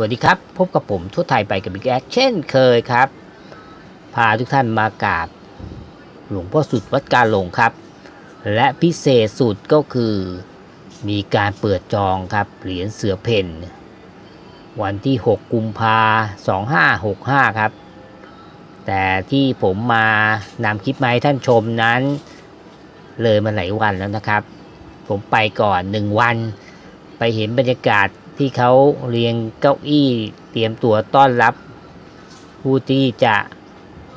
วัสดีครับ พบกับผมทั่วไทยไปกับบิ๊กแอคเช่นเคยครับ พาทุกท่านมากราบหลวงพ่อสุดวัดการหลงครับ และพิเศษสุดก็คือมีการเปิดจองครับ เหรียญเสือเพ่นวันที่ 6 กุมภา2565 ครับ แต่ที่ผมมานำคลิปมาให้ท่านชมนั้น เลยมาหลายวันแล้วนะครับ ผมไปก่อน 1 วันไปเห็นบรรยากาศ ที่เขาเรียงเก้าอี้เตรียมตัวต้อนรับผู้ที่จะ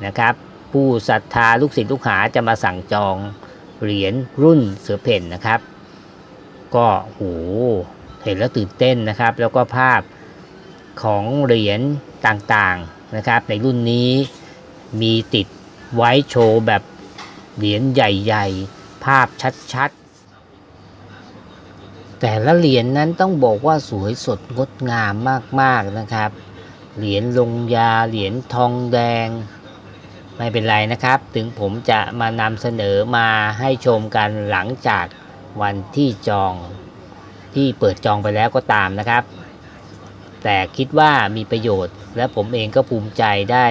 นะครับ ผู้ศรัทธาลูกศิษย์ลูกหาจะมาสั่งจองเหรียญรุ่นเสือเพ่นนะครับ ก็โหเห็นแล้วตื่นเต้นนะครับ แล้วก็ภาพของเหรียญต่างๆนะครับ ในรุ่นนี้มีติดไว้โชว์แบบเหรียญใหญ่ ๆ ภาพชัดๆ แต่ละเหรียญนั้นต้องบอกว่าสวยสดงดงามมากๆนะครับ เหรียญลงยาเหรียญทองแดง ไม่เป็นไรนะครับ ถึงผมจะมานำเสนอมาให้ชมกันหลังจากวันที่จองที่เปิดจองไปแล้วก็ตามนะครับ แต่คิดว่ามีประโยชน์ และผมเองก็ภูมิใจได้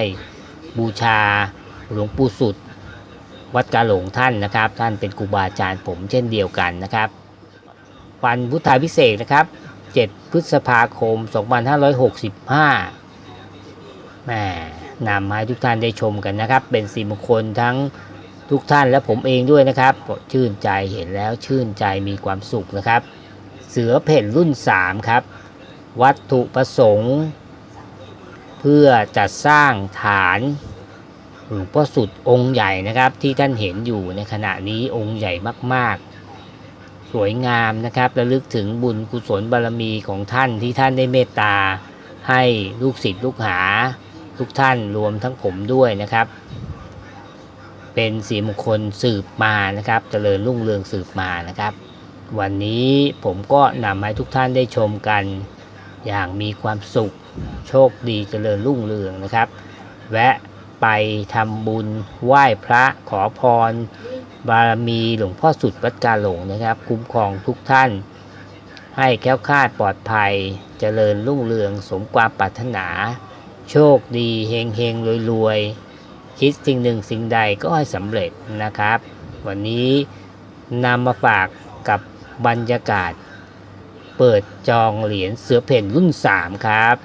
บูชาหลวงปู่สุด วัดกาหลงท่านนะครับ ท่านเป็นครูบาอาจารย์ผมเช่นเดียวกันนะครับ วันพุทธาพิเศษกนะครับ 7 พฤษภาคม 2565แหมนำมาให้ทุกท่านได้ชมกันนะครับ เป็นสีมงคลทั้งทุกท่านและผมเองด้วยนะครับ ชื่นใจเห็นแล้วชื่นใจมีความสุขนะครับ เสือเพ่นรุ่น 3 ครับ วัตถุประสงค์ เพื่อจัดสร้างฐานหลวงพ่อสุดองค์ใหญ่นะครับที่ท่านเห็นอยู่ในขณะนี้องค์ใหญ่มากๆ สวยงามนะครับระลึกถึงบุญกุศลบารมีของท่านที่ท่านได้เมตตา ให้ลูกศิษย์ลูกหา ทุกท่านรวมทั้งผมด้วยนะครับ เป็นสีมงคลสืบมานะครับเจริญรุ่งเรืองสืบมานะครับ วันนี้ผมก็นำมาให้ทุกท่านได้ชมกัน อย่างมีความสุขโชคดีเจริญรุ่งเรืองนะครับ แวะไปทำบุญไหว้พระขอพร บารมีหลวงพ่อสุดวัดกาหลงนะครับ คุ้มครองทุกท่าน ให้แค้วคลาดปลอดภัยเจริญรุ่งเรืองสมความปรารถนา โชคดีเฮงเฮงรวยรวยคิดสิ่งหนึ่งสิ่งใดก็ให้สำเร็จนะครับ วันนี้นำมาฝากกับบรรยากาศ เปิดจองเหรียญเสือเพ่นรุ่น 3 ครับ